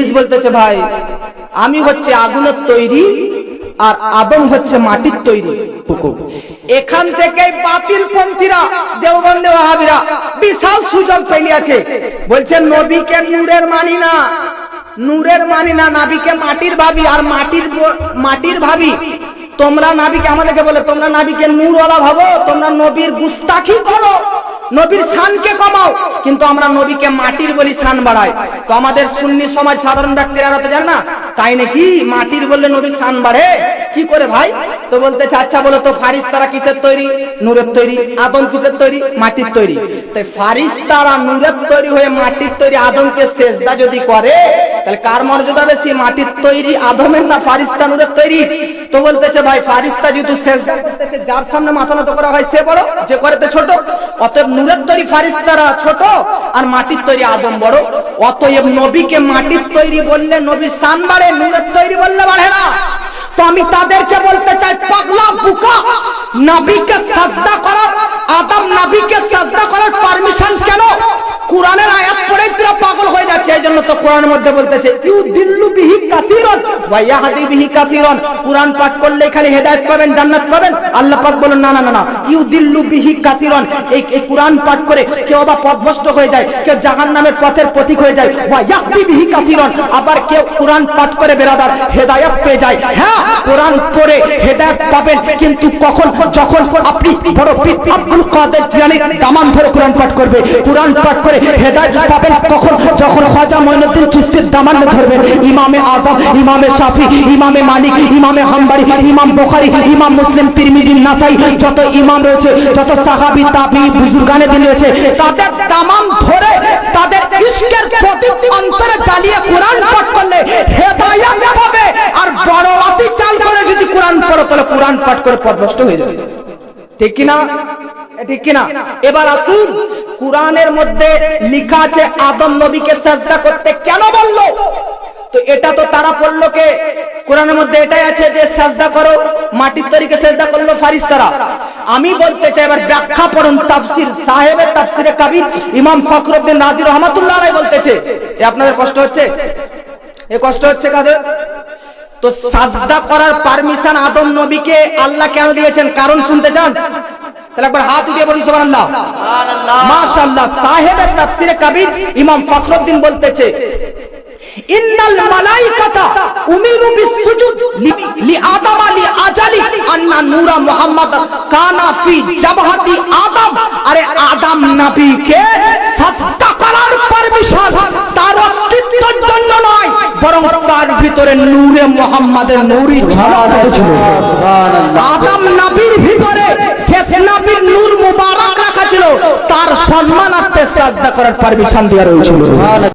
ইবলিস বলতেছে, ভাই, আমি হচ্ছে আগুনের তৈরি আর আদম হচ্ছে মাটির তৈরি এখান থেকে বাতিল পন্থীরা দেওবন্দে ওয়াহাবিরা বিশাল সুযোগ পেলিয়াছে। বলছে, নবীকে নূরের মানি না, নূরের মানি না, নাবিকে মাটির ভাবি আর মাটির মাটির ভাবি। তোমরা নাবিকে, আমাদেরকে বলে, তোমরা নাবিকে নূরওয়ালা ভাবো, তোমরা নবীর গুস্তাখি করো। নবীর শানকে কমাও। কিন্তু আমরা নবীকে মাটির বলি শান বাড়াই। তো আমাদের সুন্নি সমাজ সাধারণ ব্যক্তিরা তো জান না। তাই নাকি মাটির বললে নবীর শান বাড়ে? কি করে ভাই? তো বলতেছে আচ্ছা বলো তো, ফারিস্তারা কিসের তৈরি? নূরের তৈরি? আদম কিসের তৈরি? মাটির তৈরি। তাই ফারিস্তারা নূরের তৈরি হয়ে মাটির তৈরি আদমকে সেজদা যদি করে, তাহলে কার মর্যাদা বেশি, মাটির তৈরি আদমের না ফারিস্তা নূরের তৈরি? তো বলতেছে, ভাই, ফারিস্তা যেহেতু সেজদা করতেছে, যার সামনে মাথা নত করা হয়, সে বড়, যে করেতে ছোট। অতএব নূরের তৈরি ফারিস্তারা ছোট আর মাটির তৈরি আদম বড়। অতএব নবীকে মাটির তৈরি বললে নবীর শান বাড়ে, নূরের তৈরি বললে বাড়ে না। তো আমি তাদেরকে বলতে চাই, পাগলা বুকা। নাবিকে সাজদা করার আদম নাবিকে সাজদা করার পারমিশন কেন? কোরআনের আয়াত পড়ে তোরা পাগল হয়ে যাচ্ছে, এই জন্য তো কোরআনের মধ্যে বলতেছে ইউ দিল্লু বিহি কাতিরন ওয়া ইয়াহদি বিহি কাতিরন কোরআন পাঠ করলে খালি হেদায়েত পাবেন, জান্নাত পাবেন? আল্লাহ পাক বলেন না না না না ইউ দিল্লু বিহি কাতিরন এই এই কোরআন পাঠ করে কেউ বা পথভ্রষ্ট হয়ে যায়, কেউ জাহান্নামের পথের প্রতীক হয়ে যায়, ওয়া ইয়াহদি বিহি কাতিরন আবার কেউ কোরআন পাঠ করে বেরাদার, হেদায়েত পেয়ে যায়। হ্যাঁ কোরআন পড়ে হেদায়েত পাবেন, কিন্তু কখন, যখন আপনি বড় আব্দুল কাদের জিলানীর দামান ধরে কোরআন পাঠ করবে, কোরআন পাঠ করে হেদায়েত পাবেন খাজা মঈনুদ্দিন চিশতির দামান ধরবেন ইমামে আযম ইমামে শাফি, ইমামে মালিক, ইমামে হাম্বলি, ইমাম বুখারী, ইমাম মুসলিম, তিরমিজি, নাসাই, যত ইমাম রয়েছে, যত সাহাবী, তাবি, বুজুর্গানে দিন রয়েছে, তাদের দামান ধরে, তাদের ইশকের প্রদীপ অন্তরে জ্বালিয়ে কোরআন পাঠ করলে হেদায়েত পাবে আর বড় অতি চাল করে যদি কোরআন পড়ো, তাহলে কোরআন পাঠ করে পথভ্রষ্ট হয়ে যাবে। ঠিক কিনা? ঠিক কিনা? এবার আসুন কোরআনের মধ্যে লিখা আছে, আদম নবীকে সাজদা করতে কেন বলল? তো এটা তো তারা পড়ল কে? কোরআনের মধ্যে এটাই আছে যে সাজদা করো, মাটির তরিকে সাজদা করল ফারিস্তারা। আমি বলতে চাই, এবার ব্যাখ্যা পড়ুন, তাফসির সাহেবের তাফসিরে কাবির ইমাম ফখরুদ্দিন নাজির রহমাতুল্লাহ আলাইহি বলতেছে। এ আপনাদের কষ্ট হচ্ছে? এ কষ্ট হচ্ছে কাদের? তো সাজদা করার পারমিশন আদম নবীকে আল্লাহ কেন দিয়েছেন? কারণ শুনতে চান? তাহলে একবার হাত উঠিয়ে বলুন সুবহানাল্লাহ। মাশাআল্লাহ সাহেবের তাফসিরে কাবির ইমাম ফখরুদ্দিন বলতেছে ইন্নাল মালাইকাতা উমিরু বিসুজুদ লি- লি আজালি আন্না নূরা মুহাম্মদ কানা ফি জাবহাতি আদম। আরে আদম নবীকে সাজদা করার পারমিশন তার অস্তিত্বের জন্য নয় বরং তার ভিতরে নূরে মুহাম্মাদের নূরি ঝলক ছিল আদম নবীর ভিতরে করার পারমিশন দেওয়া রয়েছিল।